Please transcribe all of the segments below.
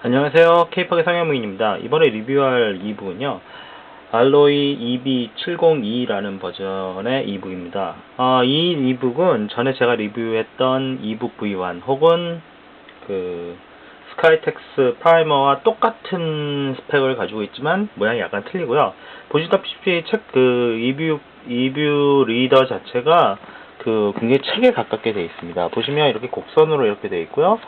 안녕하세요. 케이팝의 상현무인입니다. 이번에 리뷰할 이북은요. 알로이 EB702라는 버전의 이북입니다. 어, 이 이북은 전에 제가 리뷰했던 이북 V1 혹은 그 스카이텍스 프라이머와 똑같은 스펙을 가지고 있지만 모양이 약간 틀리고요. 보시다시피 책 그 리뷰 리뷰 리더 자체가 그 굉장히 책에 가깝게 되어 있습니다. 보시면 이렇게 곡선으로 이렇게 되어 있고요.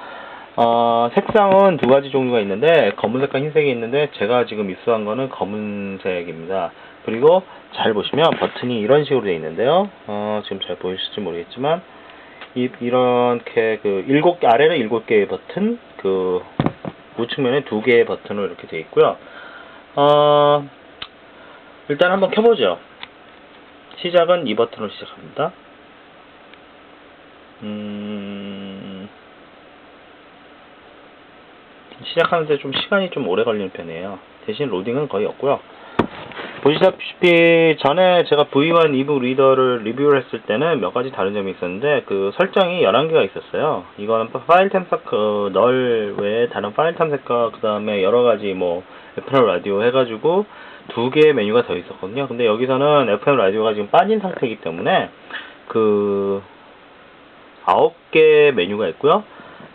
어, 색상은 두 가지 종류가 있는데 검은색과 흰색이 있는데 제가 지금 입수한 거는 검은색입니다. 그리고 잘 보시면 버튼이 이런 식으로 되어 있는데요. 어, 지금 잘 보이실지 모르겠지만 이, 이렇게 그 일곱 개 아래는 일곱 개의 버튼, 그 우측면에 두 개의 버튼으로 이렇게 되어 있고요. 어, 일단 한번 켜보죠. 시작은 이 버튼으로 시작합니다. 음, 시작하는데 좀 시간이 좀 오래 걸리는 편이에요. 대신 로딩은 거의 없고요. 보시다시피 전에 제가 V1 이북 리더를 리뷰를 했을 때는 몇 가지 다른 점이 있었는데 그 설정이 11개가 있었어요. 이거는 파일 탐색 그, 널 외에 다른 파일 탐색과 그 다음에 여러 가지 뭐 FM 라디오 해가지고 두 개의 메뉴가 더 있었거든요. 근데 여기서는 FM 라디오가 지금 빠진 상태이기 때문에 그 아홉 개 메뉴가 있고요.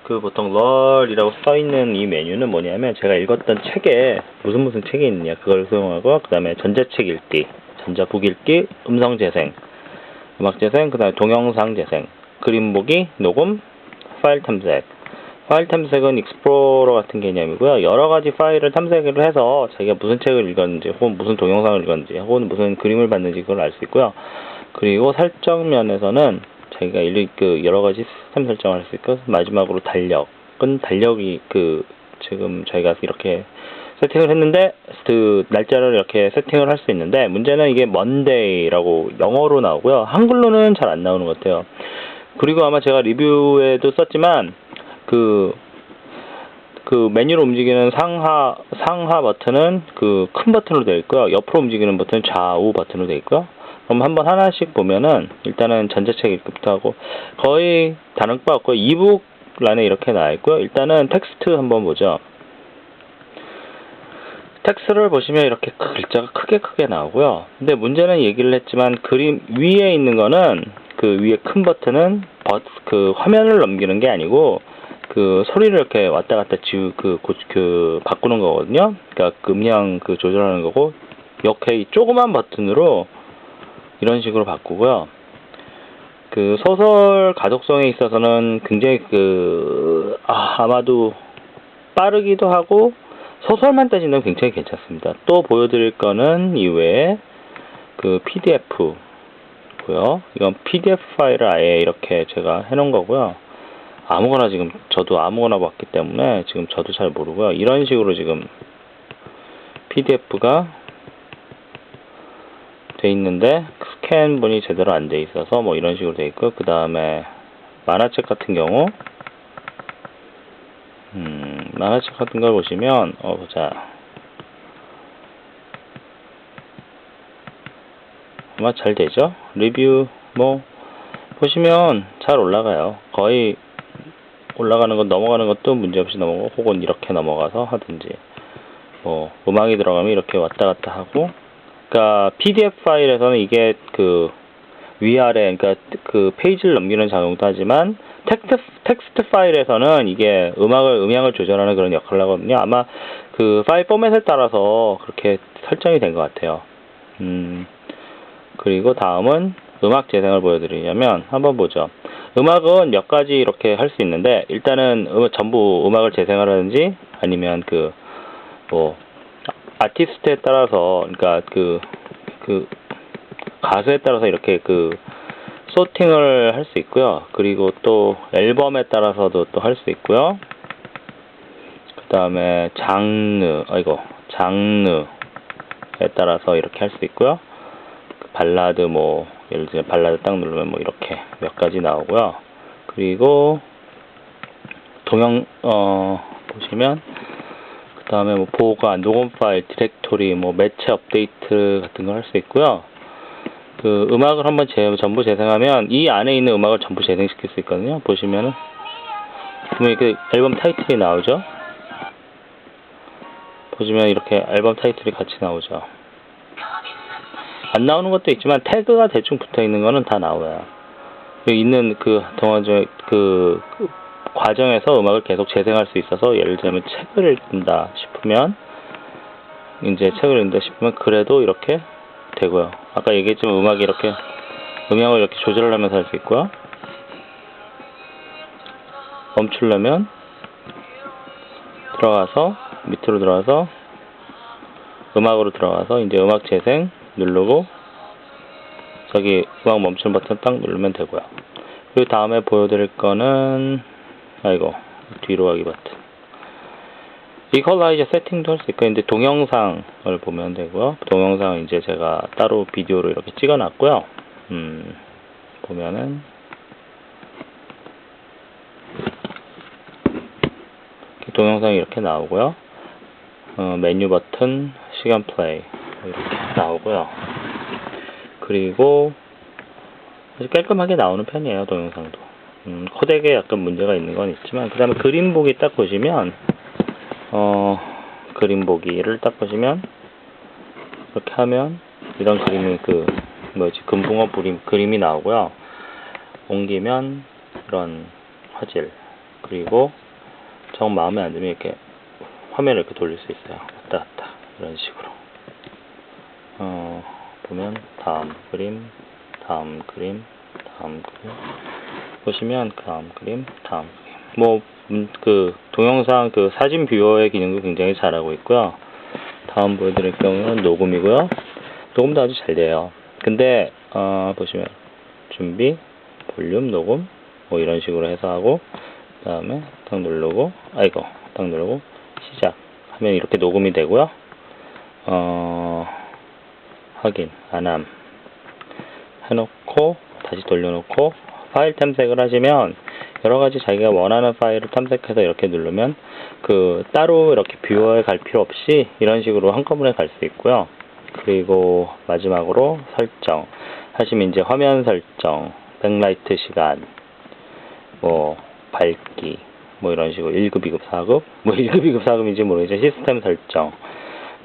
그 보통 럴이라고 써 있는 이 메뉴는 뭐냐면 제가 읽었던 책에 무슨 무슨 책이 있느냐 그걸 사용하고 그 다음에 전자책 읽기, 전자북 읽기, 음성 재생, 음악 재생, 그 다음에 동영상 재생, 그림 보기, 녹음, 파일 탐색. 파일 탐색은 익스플로러 같은 개념이고요. 여러 가지 파일을 탐색을 해서 자기가 무슨 책을 읽었는지, 혹은 무슨 동영상을 읽었는지, 혹은 무슨 그림을 봤는지 그걸 알 수 있고요. 그리고 설정 면에서는 자기가 일, 그 여러 가지 시스템 설정을 할수 있고 마지막으로 달력은 달력이 그 지금 저희가 이렇게 세팅을 했는데 그 날짜를 이렇게 세팅을 할 수 있는데 문제는 이게 Monday라고 영어로 나오고요. 한글로는 잘 안 나오는 것 같아요. 그리고 아마 제가 리뷰에도 썼지만 그그 메뉴로 움직이는 상하 상하 버튼은 그 큰 버튼으로 되어 있고요. 옆으로 움직이는 버튼은 좌우 버튼으로 되어 있고요 그럼 한번 하나씩 보면은 일단은 전자책 읽기부터 하고 거의 다른 바 없고 이북 란에 이렇게 나와 있고요. 일단은 텍스트 한번 보죠. 텍스트를 보시면 이렇게 글자가 크게 크게 나오고요. 근데 문제는 얘기를 했지만 그림 위에 있는 거는 그 위에 큰 버튼은 버, 그 화면을 넘기는 게 아니고 그 소리를 이렇게 왔다 갔다 지우 그, 고, 그 바꾸는 거거든요. 그러니까 그 음량 그 조절하는 거고 이렇게 이 조그만 버튼으로 이런 식으로 바꾸고요. 그 소설 가독성에 있어서는 굉장히 그 아, 아마도 빠르기도 하고 소설만 따지면 굉장히 괜찮습니다. 또 보여드릴 거는 이외에 그 PDF 고요. 이건 PDF 파일을 아예 이렇게 제가 해놓은 거고요. 아무거나 지금 저도 아무거나 봤기 때문에 지금 저도 잘 모르고요. 이런 식으로 지금 PDF가 돼 있는데 스캔 분이 제대로 안 돼 있어서 뭐 이런 식으로 돼 있고 그 다음에 만화책 같은 경우 음, 만화책 같은 걸 보시면 어 보자. 아마 잘 되죠? 리뷰 뭐 보시면 잘 올라가요. 거의 올라가는 것 넘어가는 것도 문제없이 넘어가고 혹은 이렇게 넘어가서 하든지 뭐 음악이 들어가면 이렇게 왔다 갔다 하고 그러니까 PDF 파일에서는 이게 그 위아래 그러니까 그 페이지를 넘기는 작용도 하지만 텍스트 텍스트 파일에서는 이게 음악을 음향을 조절하는 그런 역할을 하거든요. 아마 그 파일 포맷에 따라서 그렇게 설정이 된 것 같아요. 음 그리고 다음은 음악 재생을 보여드리려면 한번 보죠. 음악은 몇 가지 이렇게 할 수 있는데 일단은 음, 전부 음악을 재생하라든지 아니면 그 뭐 아티스트에 따라서 그러니까 그, 그 가수에 따라서 이렇게 그 소팅을 할 수 있고요. 그리고 또 앨범에 따라서도 또 할 수 있고요. 그 다음에 장르, 아이고 장르에 따라서 이렇게 할 수 있고요. 그 발라드 뭐 예를 들어 발라드 딱 누르면 뭐 이렇게 몇 가지 나오고요. 그리고 동영 어 보시면 그 다음에 뭐 보관, 녹음 파일, 디렉토리, 뭐 매체 업데이트 같은 걸 할 수 있고요. 그 음악을 한번 재, 전부 재생하면 이 안에 있는 음악을 전부 재생시킬 수 있거든요. 보시면은 보면 그 앨범 타이틀이 나오죠. 보시면 이렇게 앨범 타이틀이 같이 나오죠. 안 나오는 것도 있지만 태그가 대충 붙어 있는 거는 다 나와요. 있는 그 그, 그 과정에서 음악을 계속 재생할 수 있어서 예를 들면 책을 읽는다 싶으면 이제 책을 읽는다 싶으면 그래도 이렇게 되고요. 아까 얘기했지만 음악이 이렇게 음향을 이렇게 조절을 하면서 할 수 있고요. 멈추려면 들어가서 밑으로 들어가서 음악으로 들어가서 이제 음악 재생 누르고 저기 음악 멈추는 버튼 딱 누르면 되고요. 그리고 다음에 보여드릴 거는 아이고 뒤로 가기 버튼. 이퀄라이저 세팅도 할 수 있고 근데 동영상을 보면 되고요. 동영상 이제 제가 따로 비디오로 이렇게 찍어놨고요. 음 보면은 동영상이 이렇게 나오고요. 어, 메뉴 버튼, 시간 플레이 이렇게 나오고요. 그리고 아주 깔끔하게 나오는 편이에요, 동영상도. 음, 코덱에 약간 문제가 있는 건 있지만, 그 다음에 그림 보기 딱 보시면, 어, 그림 보기를 딱 보시면, 이렇게 하면, 이런 그림이 그, 뭐지, 금붕어 그림, 그림이 나오고요. 옮기면, 이런 화질, 그리고 정 마음에 안 들면 이렇게 화면을 이렇게 돌릴 수 있어요. 왔다 갔다. 이런 식으로. 어, 보면 다음 그림, 다음 그림, 다음 그림. 보시면 그 다음 그림, 다음 그림. 뭐, 음, 그, 동영상 그 사진 뷰어의 기능도 굉장히 잘하고 있고요. 다음 보여드릴 경우는 녹음이고요. 녹음도 아주 잘 돼요. 근데, 어, 보시면, 준비, 볼륨, 녹음, 뭐 이런 식으로 해서 하고, 그 다음에 딱 누르고, 아이고, 딱 누르고, 시작. 하면 이렇게 녹음이 되고요. 어, 확인, 안함. 해놓고, 다시 돌려놓고, 파일 탐색을 하시면, 여러 가지 자기가 원하는 파일을 탐색해서 이렇게 누르면, 그, 따로 이렇게 뷰어에 갈 필요 없이, 이런 식으로 한꺼번에 갈 수 있고요. 그리고, 마지막으로, 설정. 하시면 이제 화면 설정, 백라이트 시간, 뭐, 밝기, 뭐 이런 식으로 1급, 2급, 4급, 뭐 1급, 2급, 4급인지 모르겠지만 시스템 설정,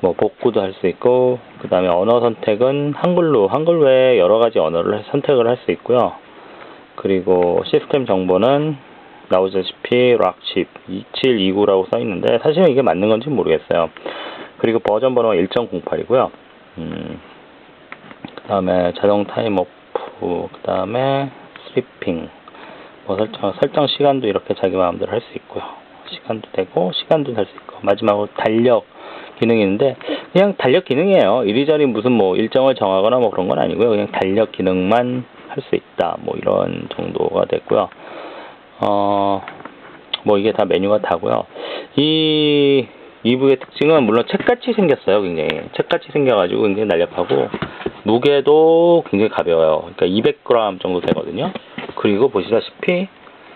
뭐 복구도 할 수 있고, 그 다음에 언어 선택은 한글로, 한글 외에 여러 가지 언어를 선택을 할 수 있고요. 그리고 시스템 정보는 나오다시피 락칩 2729라고 써 있는데 사실은 이게 맞는 건지 모르겠어요. 그리고 버전 번호가 1.08이고요. 음, 그 다음에 자동 타임 오프, 그 다음에 스리핑, 뭐 설정, 설정 시간도 이렇게 자기 마음대로 할 수 있고요. 시간도 되고, 시간도 될 수 있고, 마지막으로 달력 기능이 있는데, 그냥 달력 기능이에요. 이리저리 무슨 뭐 일정을 정하거나 뭐 그런 건 아니고요. 그냥 달력 기능만 할 수 있다. 뭐 이런 정도가 됐고요. 어, 뭐 이게 다 메뉴가 다고요. 이 이북의 특징은 물론 책같이 생겼어요. 굉장히 책같이 생겨가지고 굉장히 날렵하고 무게도 굉장히 가벼워요. 그러니까 200g 정도 되거든요. 그리고 보시다시피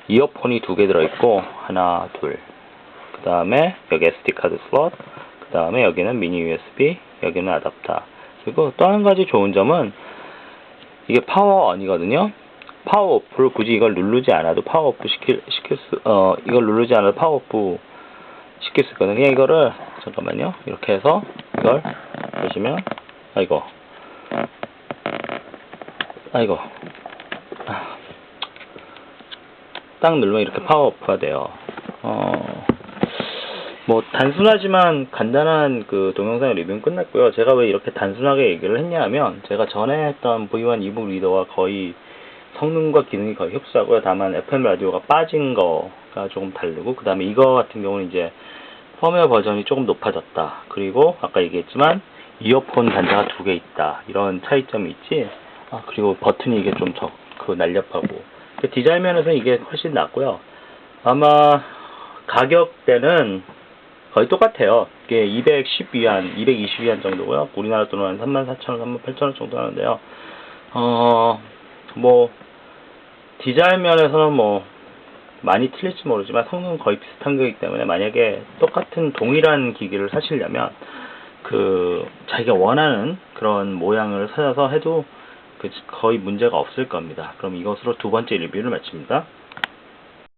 이어폰이 두 개 들어있고 하나 둘. 그 다음에 여기 SD 카드 슬롯. 그 다음에 여기는 미니 USB. 여기는 아답터. 그리고 또 한 가지 좋은 점은 이게 파워언이거든요. 파워 오프를 굳이 이걸 누르지 않아도 파워 오프 시킬 시킬 수 어 이걸 누르지 않아도 파워 오프 시킬 수 있거든요. 그냥 이거를 잠깐만요. 이렇게 해서 이걸 보시면 아이고 아이고 아, 딱 누르면 이렇게 파워 오프가 돼요. 어. 뭐 단순하지만 간단한 그 동영상 리뷰는 끝났고요. 제가 왜 이렇게 단순하게 얘기를 했냐면 제가 전에 했던 V1 이북 리더와 거의 성능과 기능이 거의 흡사하고요. 다만 FM 라디오가 빠진 거가 조금 다르고 그 다음에 이거 같은 경우는 이제 펌웨어 버전이 조금 높아졌다. 그리고 아까 얘기했지만 이어폰 단자가 두 개 있다. 이런 차이점이 있지. 아, 그리고 버튼이 이게 좀 적, 그 날렵하고. 그 디자인 면에서 이게 훨씬 낫고요. 아마 가격대는 거의 똑같아요. 이게 212한, 220위안 정도고요. 우리나라 돈으로 한 34,000원, 38,000원 정도 하는데요. 어, 뭐, 디자인 면에서는 뭐, 많이 틀릴지 모르지만 성능은 거의 비슷한 거기 때문에 만약에 똑같은 동일한 기기를 사시려면 그 자기가 원하는 그런 모양을 찾아서 해도 그 거의 문제가 없을 겁니다. 그럼 이것으로 두 번째 리뷰를 마칩니다.